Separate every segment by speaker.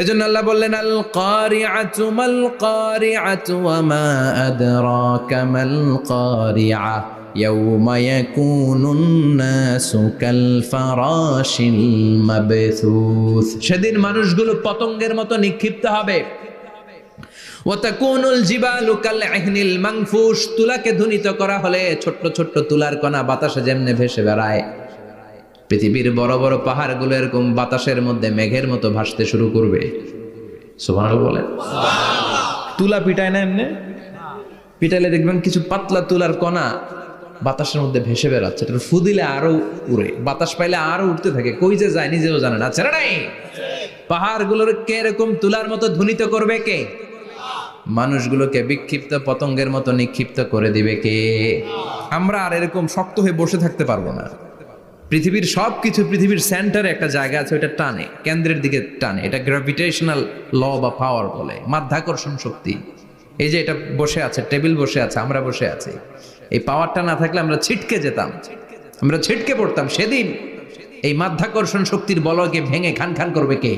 Speaker 1: এজন্য আল্লাহ বললেন, আল কারিআতু মাল কারিআতু ওয়া মা আদরাকা মাল কারিআ। ইয়াউমা ইয়াকুনুন নাসু কাল ফারাশিল মাবথুস সেদিন মানুষগুলো পতঙ্গের মতো নিক্ষিপ্ত হবে। ওয়াতাকুনুল জিবালু কাল ইহনিল মানফুস তুলাকে ধ্বনিত করা হলে ছোট্ট ছোট্ট তুলার কণা বাতাসে যেমনে ভেসে বেড়ায়। পৃথিবীর বড় বড় পাহাড়গুলো এরকম বাতাসের মধ্যে মেঘের মতো ভাসতে শুরু করবে। বলেন। তুলা পিটায় না এমনি? পিটাইলে দেখবেন কিছু পাতলা তুলার কণা বাতাসের মধ্যে ভেসে বেড়াচ্ছে। এটা ফু আরও উড়ে। বাতাস পাইলে আরও উঠতে থাকে। কই যে যায় নিজেও জানে না। ছেড়ে নাই? পাহাড়গুলোর কে এরকম তুলার মতো ধ্বনিত করবে কে? মানুষগুলোকে বিক্ষিপ্ত পতঙ্গের মতো নিক্ষিপ্ত করে দিবে কে? আমরা আর এরকম শক্ত হয়ে বসে থাকতে পারব না। পৃথিবীর সব কিছু পৃথিবীর সেন্টারে একটা জায়গা আছে ওটা টানে, কেন্দ্রের দিকে টানে, এটা গ্র্যাভিটেশনাল ল বা পাওয়ার বলে, মাধ্যাকর্ষণ শক্তি। এই যে এটা বসে আছে টেবিল বসে আছে, আমরা বসে আছি। এই পাওয়ারটা না থাকলে আমরা ছিটকে যেতাম, আমরা ছিটকে পড়তাম। সেদিন এই মাধ্যাকর্ষণ শক্তির বলকে ভেঙে খান খান করবে কে?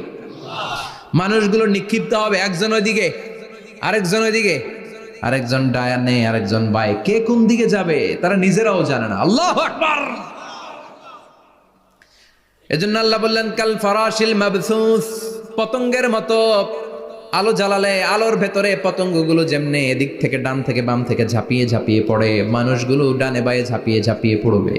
Speaker 1: মানুষগুলো নিক্ষিপ্ত হবে, একজন ওইদিকে, আরেকজন ওইদিকে, আরেকজন ডায়ানে, আরেকজন বাই কে কোন দিকে যাবে? তারা নিজেরাও জানে না। আল্লাহ আকবার! এজন্য আল্লাহ বললেন, কাল ফরাশিল মাবসুস পতঙ্গের মতো আলো জ্বালালে, আলোর ভেতরে পতঙ্গগুলো যেমনে এদিক থেকে ডান থেকে বাম থেকে ঝাঁপিয়ে ঝাঁপিয়ে পড়ে, মানুষগুলো ডানে বায়ে ঝাঁপিয়ে ঝাঁপিয়ে পড়বে।